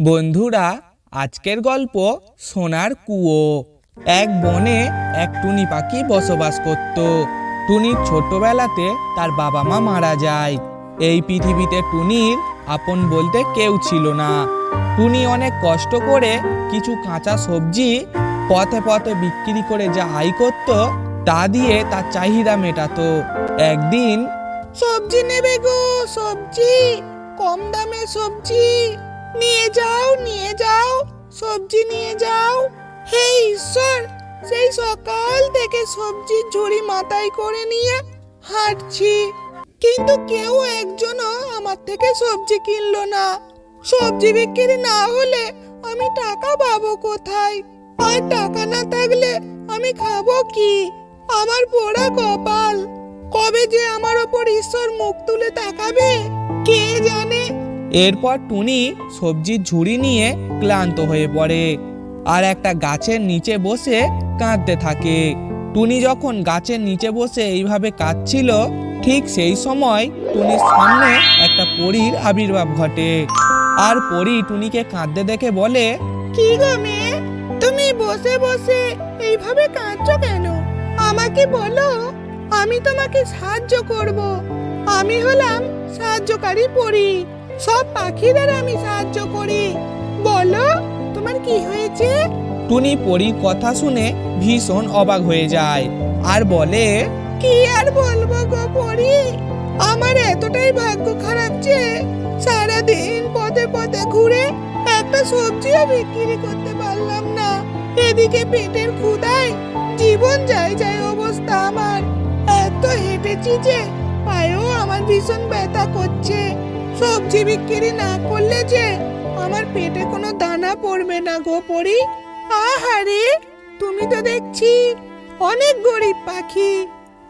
বন্ধুরা, আজকের গল্প সোনার কুয়ো। এক বনে এক টুনি পাখি বসবাস করত। টুনির ছোটবেলাতে তার বাবা মা মারা যায়। এই পৃথিবীতে টুনির আপন বলতে কেউ ছিল না। টুনি অনেক কষ্ট করে কিছু কাঁচা সবজি পথে পথে বিক্রি করে যা আয় করত, তা দিয়ে তার চাহিদা মেটাতো। একদিন, সবজি নেবে গো, সবজি, কম দামে সবজি। নিয়ে যাও নিয়ে যাও, সবজি নিয়ে যাও। হে ঈশ্বর, সেই সকাল থেকে সবজির ঝুড়ি মাথায় করে নিয়ে হাঁটছি। কিন্তু কেউ একজনও আমার থেকে সবজি কিনলো না। সবজি বিক্রি না হলে আমি টাকা পাবো কোথায়? আর টাকা না থাকলে আমি খাব কি? আমার পোড়া কপাল। কবে যে আমার ওপর ঈশ্বর মুখ তুলে তাকাবে, কে জানে? এরপর টুনি সবজির ঝুড়ি নিয়ে ক্লান্ত হয়ে পড়ে আর একটা গাছের নিচে বসে কাঁদতে থাকে। টুনি যখন গাছের নিচে বসে এইভাবে কাঁদছিল, ঠিক সেই সময় টুনির সামনে একটা পরীর আবির্ভাব ঘটে। আর পরী টুনিকে কাঁদতে দেখে বলে, কি গো মেয়ে? তুমি বসে বসে এইভাবে কাঁদছো কেন? আমাকে বলো, আমি তোমাকে সাহায্য করব। আমি হলাম সাহায্যকারী পরী। সব পাখিদের আমি সাহায্য করি। বলো তোমার কি হয়েছে? টুনি পরীর কথা শুনে ভীষণ অবাক হয়ে যায় আর বলে কি আর বলব গো পরী? আমার এতটাই ভাগ্য খারাপ যে সারাদিন পথে পথে ঘুরে একটা সবজিও বিক্রি করতে পারলাম না। এদিকে পেটের ক্ষুধায় জীবন যায় যায় অবস্থা আমার। এত হেঁটেছি যে পায়েও আমার ভীষণ ব্যথা করছে। সবজি বিক্রি না করলে যে আমার পেটে কোনো দানা পড়বে না গো পড়ি আহারে তুমি তো দেখছি অনেক গরিব পাখি।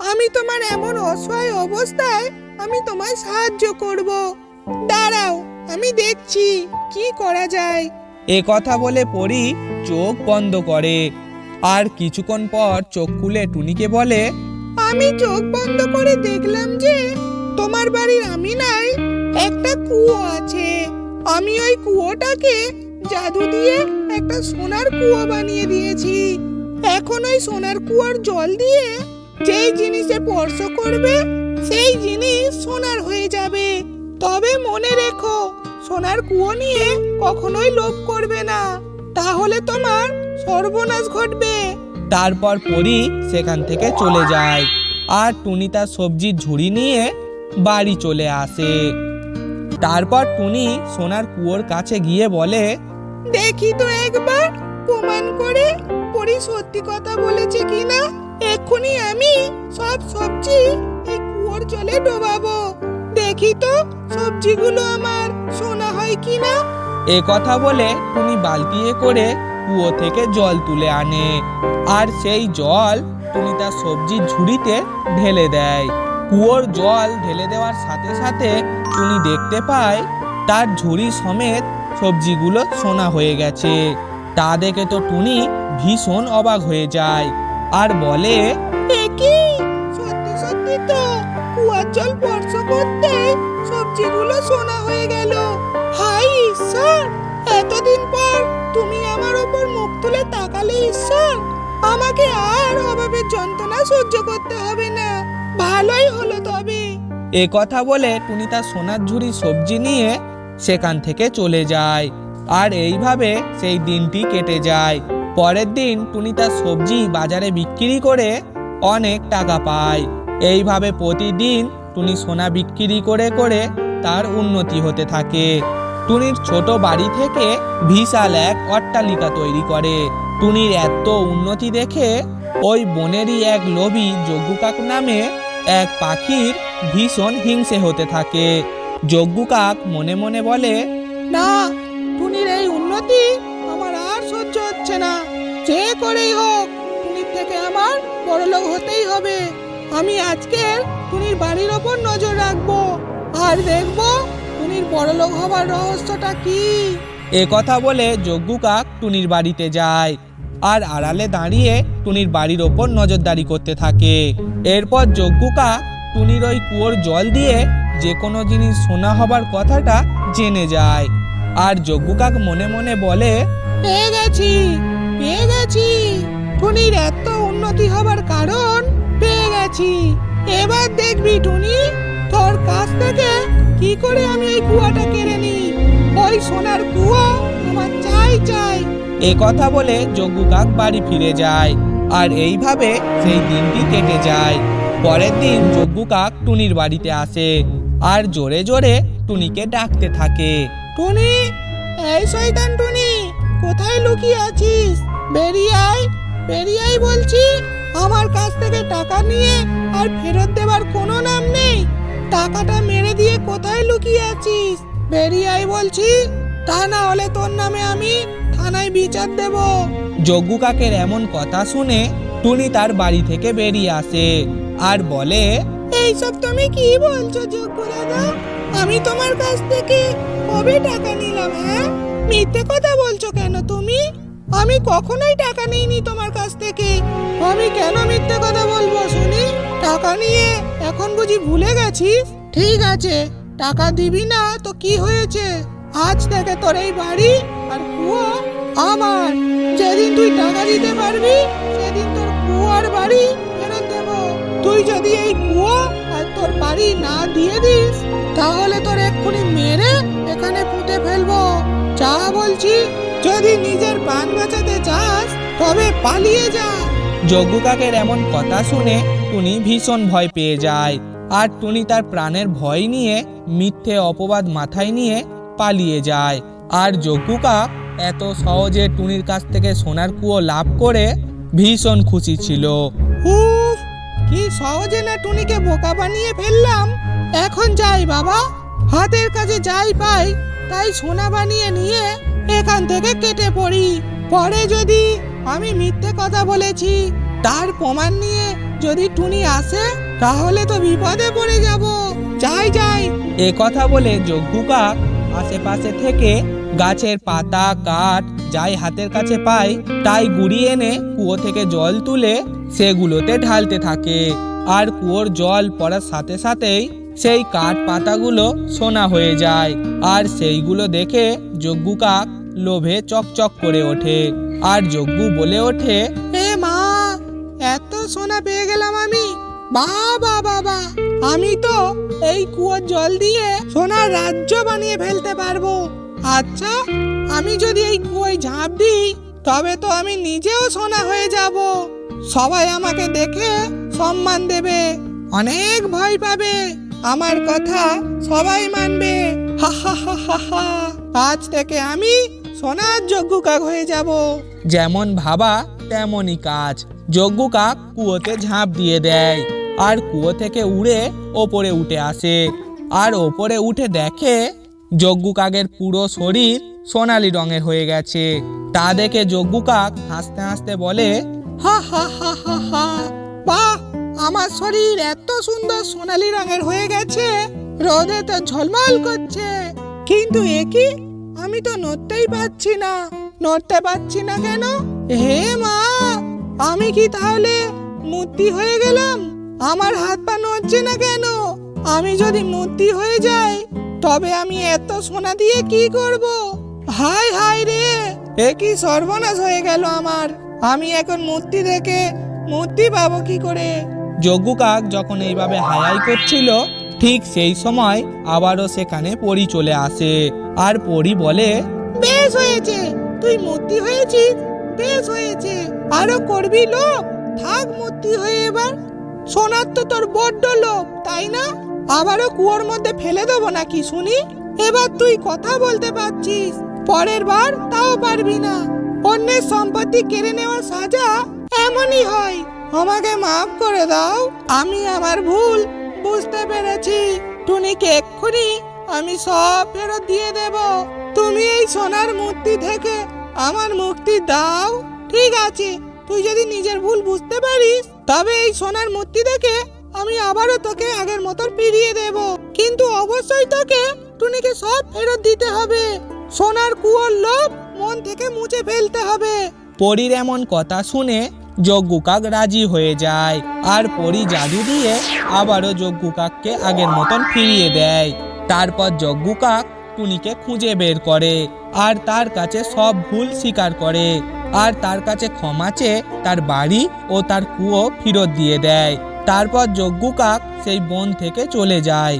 আমি তোমার এমন অসহায় অবস্থায় আমি তোমায় সাহায্য করব। দাঁড়াও আমি দেখছি কি করা যায়। এ কথা বলে পরি চোখ বন্ধ করে। আর কিছুক্ষণ পর চোখ খুলে টুনিকে বলে আমি চোখ বন্ধ করে দেখলাম যে তোমার বাড়ির আমি নাই একটা কুয়ো আছে। আমি ওই কুয়োটাকে জাদু দিয়ে একটা সোনার কুয়ো বানিয়ে দিয়েছি। এখন ওই সোনার কুয়োর জল দিয়ে যেই জিনিসে স্পর্শ করবে, সেই জিনিস সোনার হয়ে যাবে। তবে মনে রেখো, সোনার কুয়ো নিয়ে কখনোই লোভ করবে না। তাহলে তোমার সর্বনাশ ঘটবে। তারপর পরি সেখান থেকে চলে যায়। আর টুনি তার সবজির ঝুড়ি নিয়ে বাড়ি চলে আসে। তারপর টুনি সোনার কুয়োর কাছে গিয়ে বলে দেখি তো একবার প্রমাণ করে। পরি সত্যি কথা বলেছে কিনা? এক্ষুনি আমি সব সবজি এই কুয়োর জলে ডোবাবো। দেখি তো সবজিগুলো আমার সোনা হয় কিনা? এ কথা বলে টুনি বালতিয়ে করে কুয়ো থেকে জল তুলে আনে। আর সেই জল টুনি তার সবজির ঝুড়িতে ঢেলে দেয়। কুয়োর জল ঢেলে দেওয়ার সাথে সাথে টুনি দেখতে পায় তার ঝুড়ি সমেত সবজিগুলো সোনা হয়ে গেছে। তা দেখে তো টুনি ভীষণ অবাক হয়ে যায় আর বলে কি? সত্যি সত্যি তো, কুয়ার জল স্পর্শ করতে সবজিগুলো সোনা হয়ে গেল। হাই ঈশ্বর, এতদিন পর তুমি আমার ওপর মুখ তুলে তাকালে, ঈশ্বর! আমাকে আর অভাবের যন্ত্রণা সহ্য করতে হবে না। ভালোই হলো তবে। এ কথা বলে টুনি তার সোনার ঝুড়ি সবজি নিয়ে সেখান থেকে চলে যায়। আর এইভাবে সেই দিনটি কেটে যায়। পরের দিন টুনি তার সবজি বাজারে বিক্রি করে অনেক টাকা পায়। এইভাবে প্রতিদিন টুনি সোনা বিক্রি করে করে তার উন্নতি হতে থাকে। টুনির ছোট বাড়ি থেকে বিশাল এক অট্টালিকা তৈরি করে। টুনির এত উন্নতি দেখে ওই বনেরই এক লোভী যজ্ঞ নামে এক পাখির ভীষণ হিংসে হতে থাকে। যজ্ঞ কাক মনে মনে বলে, না, টুনির এই উন্নতি আমার আর সহ্য হচ্ছে না। যে করেই হোক, টুনির থেকে আমার বড়লোক হতেই হবে। আমি আজকে টুনির বাড়ির ওপর নজর রাখব আর দেখব টুনির বড়লোক হবার রহস্যটা কি। এ কথা বলে যজ্ঞ কাক টুনির বাড়িতে যায়। আর আড়ালে দাঁড়িয়ে টুনির বাড়ির ওপর নজরদারি করতে থাকে। এরপর যজ্ঞ কাক টুনির ওই কুয়োর জল দিয়ে যে কোনো জিনিস সোনা হবার কথাটা জেনে যায়। আর যজ্ঞকাক মনে মনে বলে, পেয়ে গেছি পেয়ে গেছি। টুনির এত উন্নতি হবার কারণ পেয়ে গেছি। এবার দেখবি টুনি, তোর কাছ থেকে কি করে আমি এই কুয়াটা কেড়ে নিই? ওই সোনার কুয়া আমার চাই চাই। এ কথা বলে যজ্ঞ কাক বাড়ি ফিরে যায়। আর এইভাবে সেই দিনটি কেটে যায়। পরের দিন যজ্ঞ কাক টুনির বাড়িতে আসে আর জোরে জোরে টুনিকে ডাকতে থাকে। টুনি, এই শয়তান টুনি, কোথায় লুকিয়ে আছিস? বেরিয়ে আয় বেরিয়ে আয় বলছি। আমার কাছ থেকে টাকা নিয়ে আর ফেরত দেবার কোনো নাম নেই। টাকাটা মেরে দিয়ে কোথায় লুকিয়ে আছিস? বেরিয়ে আয় বলছি। তা না হলে তোর নামে আমি থানায় বিচার দেব। যজ্ঞ কাকের এমন কথা শুনে টুনি তার বাড়ি থেকে বেরিয়ে আসে আর বলে, এইসব তুমি কি বলছো যোগ্য দাদা আমি তোমার কাছ থেকে কবে টাকা নিলাম হ্যাঁ? মিথ্যে কথা বলছো কেন তুমি? আমি কখনোই টাকা নিইনি তোমার কাছ থেকে। আমি কেন মিথ্যে কথা বলব শুনি? টাকা নিয়ে এখন বুঝি ভুলে গেছিস? ঠিক আছে, টাকা দিবি না তো কি হয়েছে? আজ থেকে তোর এই বাড়ি আর কুয়ো আমার। যেদিন তুই টাকা দিতে পারবি, সেদিন তোর কুয়ার বাড়ি ফেরত দেব। তুই যদি এই কুয়ো আর তোর বাড়ি না দিয়ে দিস, তাহলে তোর এক্ষুনি মেরে এখানে পুঁতে ফেলব। যা বলছি, যদি নিজের প্রাণ বাঁচাতে চাস, তবে পালিয়ে যা। যজ্ঞ কাকের এমন কথা শুনে টুনি ভীষণ ভয় পেয়ে যায়। আর টুনি তার প্রাণের ভয় নিয়ে মিথ্যে অপবাদ মাথায় নিয়ে পালিয়ে যায়। আর যজ্ঞ কাক এত সহজে টুনির কাছ থেকে সোনার কুয়ো লাভ করে ভীষণ খুশি ছিল। উফ, কি সহজে না টুনিকে বোকা বানিয়ে ফেললাম। এখন যাই বাবা, হাতের কাছে যাই পাই, তাই সোনা বানিয়ে নিয়ে এখান থেকে কেটে পড়ি। পরে যদি আমি মিথ্যে কথা বলেছি, তার প্রমাণ নিয়ে যদি টুনি আসে, তাহলে তো বিপদে পড়ে যাব। যাই যাই। এ কথা বলে যজ্ঞ আশেপাশে থেকে গাছের পাতা, কাঠ যাই হাতের কাছে পায় তাই গুড়িয়ে এনে কুয়ো থেকে জল তুলে সেগুলোতে ঢালতে থাকে। আর কুয়োর জল পড়ার সাথে সাথেই সেই কাঠ পাতাগুলো সোনা হয়ে যায়। আর সেইগুলো দেখে যজ্ঞু কাক লোভে চকচক করে ওঠে। আর যজ্ঞু বলে ওঠে, এ মা, এত সোনা পেয়ে গেলাম আমি। বাবা বাবা আমি তো এই কুয়োর জল দিয়ে সোনার রাজ্য বানিয়ে ফেলতে পারব। আচ্ছা আমি যদি এই কুয়োয় ঝাঁপ দিই, তবে তো আমি নিজেও সোনা হয়ে যাব। সবাই আমাকে দেখে সম্মান দেবে, অনেক ভয় পাবে। আমার কথা সবাই মানবে। হা হা হা হা আজ থেকে আমি সোনার যজ্ঞ কাক হয়ে যাব। যেমন ভাবা, তেমনই কাজ। যজ্ঞ কাক কুয়োতে ঝাঁপ দিয়ে দেয়। আর কুয়ো থেকে উড়ে ওপরে উঠে আসে। আর ওপরে উঠে দেখে যজ্ঞ কাকের পুরো শরীর সোনালি রঙের হয়ে গেছে। তা দেখে যজ্ঞ কাক হাসতে হাসতে বলে, হা হা হা হা হা, বাহ, আমার শরীর এত সুন্দর সোনালি রঙের হয়ে গেছে। রোদে তো ঝলমল করছে। কিন্তু একই আমি তো নড়তেই পারছি না। নড়তে পারছি না কেন? হে মা, আমি কি তাহলে মূর্তি হয়ে গেলাম? আমার হাত পা নড়ছে না কেন? আমি যদি মূর্তি হয়ে যাই তবে আমি এত সোনা দিয়ে কি করব? হাই হাই রে! এ কি সর্বনাশ হয়ে গেল আমার। আমি এখন মূর্তি দেখে মূর্তি পাবো কি করে? যজ্ঞ কাক যখন এইভাবে হায়াই করছিল, ঠিক সেই সময় আবারও সেখানে পরি চলে আসে। আর পরি বলে, বেশ হয়েছে, তুই মূর্তি হয়েছিস? বেশ হয়েছে। আরও করবি লোভ? থাক মূর্তি হয়ে এবার। সোনার তো তোর বড্ড লোভ, তাই না? আবারও কুয়োর মধ্যে ফেলে দেবো নাকি, শুনি? এবার তুই কথা বলতে পারছিস। পরের বার তাও পারবি না। অন্যের সম্পত্তি কেড়ে নেওয়ার সাজা এমনই হয়। আমাকে মাফ করে দাও, আমি আমার ভুল বুঝতে পেরেছি। টুনিকে এক্ষুনি আমি সব ফেরত দিয়ে দেব। তুমি এই সোনার মূর্তি থেকে আমার মুক্তি দাও। ঠিক আছে, তুই যদি নিজের ভুল বুঝতে পারিস, তবে এই সোনার মূর্তি দেখে আমি আবারও তোকে আগের মতন ফিরিয়ে দেব। কিন্তু অবশ্যই তোকে টুনিকে সব ফেরত দিতে হবে। সোনার কুয়োর লোভ মন থেকে মুছে ফেলতে হবে। পরীর এমন কথা শুনে যজ্ঞ কাক রাজি হয়ে যায়। আর পরী জাদু দিয়ে আবারও যজ্ঞ কাককে আগের মতন ফিরিয়ে দেয়। তারপর যজ্ঞ কাক টুনিকে খুঁজে বের করে আর তার কাছে সব ভুল স্বীকার করে আর তার কাছে ক্ষমা চেয়ে তার বাড়ি ও তার কুয়ো ফেরত দিয়ে দেয়। তারপর যজ্ঞ কাক সেই বন থেকে চলে যায়।